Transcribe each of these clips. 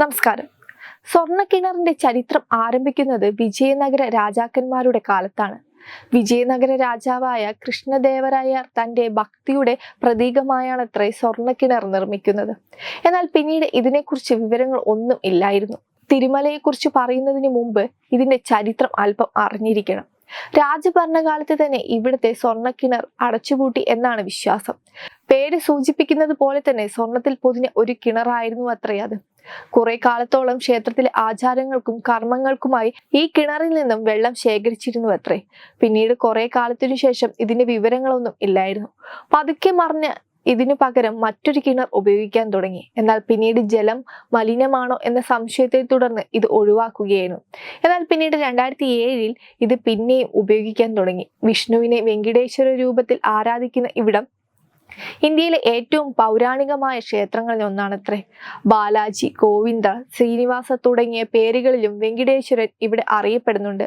നമസ്കാരം. സ്വർണക്കിണറിന്റെ ചരിത്രം ആരംഭിക്കുന്നത് വിജയനഗര രാജാക്കന്മാരുടെ കാലത്താണ്. വിജയനഗര രാജാവായ കൃഷ്ണദേവരായർ തന്റെ ഭക്തിയുടെ പ്രതീകമായാണ് അത്രേ സ്വർണക്കിണർ നിർമ്മിക്കുന്നത്. എന്നാൽ പിന്നീട് ഇതിനെക്കുറിച്ച് വിവരങ്ങൾ ഒന്നും ഇല്ലായിരുന്നു. തിരുമലയെക്കുറിച്ച് പറയുന്നതിന് മുമ്പ് ഇതിന്റെ ചരിത്രം അല്പം അറിഞ്ഞിരിക്കണം. രാജഭരണകാലത്ത് തന്നെ ഇവിടുത്തെ സ്വർണക്കിണർ അടച്ചുപൂട്ടി എന്നാണ് വിശ്വാസം. പേര് സൂചിപ്പിക്കുന്നത് പോലെ തന്നെ സ്വർണത്തിൽ പൊതിഞ്ഞ ഒരു കിണറായിരുന്നു അത്രേ അത്. കുറെ കാലത്തോളം ക്ഷേത്രത്തിലെ ആചാരങ്ങൾക്കും കർമ്മങ്ങൾക്കുമായി ഈ കിണറിൽ നിന്നും വെള്ളം ശേഖരിച്ചിരുന്നു അത്രേ. പിന്നീട് കുറെ കാലത്തിനു ശേഷം ഇതിന്റെ വിവരങ്ങളൊന്നും ഇല്ലായിരുന്നു. പതുക്കെ മറിഞ്ഞ ഇതിനു പകരം മറ്റൊരു കിണർ ഉപയോഗിക്കാൻ തുടങ്ങി. എന്നാൽ പിന്നീട് ജലം മലിനമാണോ എന്ന സംശയത്തെ തുടർന്ന് ഇത് ഒഴിവാക്കുകയായിരുന്നു. എന്നാൽ പിന്നീട് രണ്ടായിരത്തി ഏഴിൽ ഇത് പിന്നെയും ഉപയോഗിക്കാൻ തുടങ്ങി. വിഷ്ണുവിനെ വെങ്കിടേശ്വര രൂപത്തിൽ ആരാധിക്കുന്ന ഇവിടം ഇന്ത്യയിലെ ഏറ്റവും പൗരാണികമായ ക്ഷേത്രങ്ങളിൽ ഒന്നാണത്രേ. ബാലാജി ഗോവിന്ദ ശ്രീനിവാസ തുടങ്ങിയ പേരുകളിലും വെങ്കിടേശ്വരൻ ഇവിടെ അറിയപ്പെടുന്നുണ്ട്.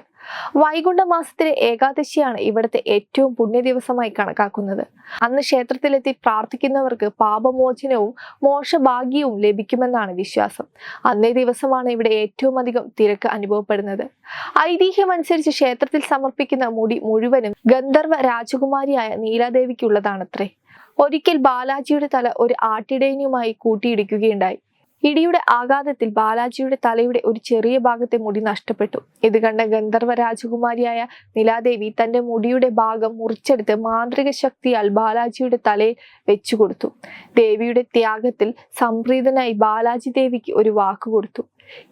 വൈകുണ്ഠ മാസത്തിലെ ഏകാദശിയാണ് ഇവിടുത്തെ ഏറ്റവും പുണ്യ ദിവസമായി കണക്കാക്കുന്നത്. അന്ന് ക്ഷേത്രത്തിലെത്തി പ്രാർത്ഥിക്കുന്നവർക്ക് പാപമോചനവും മോശഭാഗ്യവും ലഭിക്കുമെന്നാണ് വിശ്വാസം. അന്നേ ദിവസമാണ് ഇവിടെ ഏറ്റവും അധികം തിരക്ക് അനുഭവപ്പെടുന്നത്. ഐതിഹ്യമനുസരിച്ച് ക്ഷേത്രത്തിൽ സമർപ്പിക്കുന്ന മുടി മുഴുവനും ഗന്ധർവ രാജകുമാരിയായ നീലാദേവിക്കുള്ളതാണത്രേ. ഒരിക്കൽ ബാലാജിയുടെ തല ഒരു ആട്ടിടയനുമായി കൂട്ടിയിടിക്കുകയുണ്ടായി. ഇടിയുടെ ആഘാതത്തിൽ ബാലാജിയുടെ തലയുടെ ഒരു ചെറിയ ഭാഗത്തെ മുടി നഷ്ടപ്പെട്ടു. ഇത് കണ്ട ഗന്ധർവ രാജകുമാരിയായ നിലാദേവി തന്റെ മുടിയുടെ ഭാഗം മുറിച്ചെടുത്ത് മാന്ത്രിക ശക്തിയാൽ ബാലാജിയുടെ തലയിൽ വെച്ചു കൊടുത്തു ദേവിയുടെ ത്യാഗത്തിൽ സംപ്രീതനായി ബാലാജി ദേവിക്ക് ഒരു വാക്ക് കൊടുത്തു.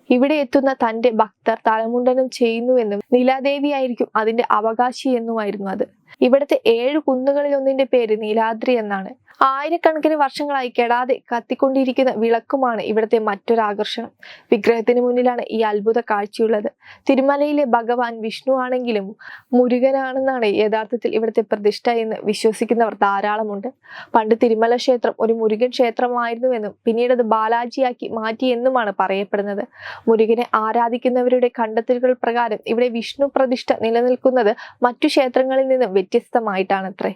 ഇവിടെ എത്തുന്ന തന്റെ ഭക്തർ തലമുണ്ടനം ചെയ്യുന്നുവെന്നും നിലാദേവിയായിരിക്കും അതിന്റെ അവകാശി എന്നുമായിരുന്നു അത്. ഇവിടുത്തെ ഏഴ് കുന്നുകളിൽ ഒന്നിന്റെ പേര് നീലാദ്രി എന്നാണ്. ആയിരക്കണക്കിന് വർഷങ്ങളായി കെടാതെ കത്തിക്കൊണ്ടിരിക്കുന്ന വിളക്കുമാണ് ഇവിടുത്തെ മറ്റൊരു ആകർഷണം. വിഗ്രഹത്തിന് മുന്നിലാണ് ഈ അത്ഭുത കാഴ്ചയുള്ളത്. തിരുമലയിലെ ഭഗവാൻ വിഷ്ണു ആണെങ്കിലും മുരുകനാണെന്നാണ് യഥാർത്ഥത്തിൽ ഇവിടുത്തെ പ്രതിഷ്ഠ എന്ന് വിശ്വസിക്കുന്നവർ ധാരാളമുണ്ട്. പണ്ട് തിരുമല ക്ഷേത്രം ഒരു മുരുകൻ ക്ഷേത്രമായിരുന്നുവെന്നും പിന്നീട് അത് ബാലാജിയാക്കി മാറ്റിയെന്നുമാണ് പറയപ്പെടുന്നത്. മുരുകനെ ആരാധിക്കുന്നവരുടെ കണ്ടെത്തലുകൾ പ്രകാരം ഇവിടെ വിഷ്ണു പ്രതിഷ്ഠ നിലനിൽക്കുന്നത് മറ്റു ക്ഷേത്രങ്ങളിൽ നിന്നും വ്യത്യസ്തമായിട്ടാണത്രേ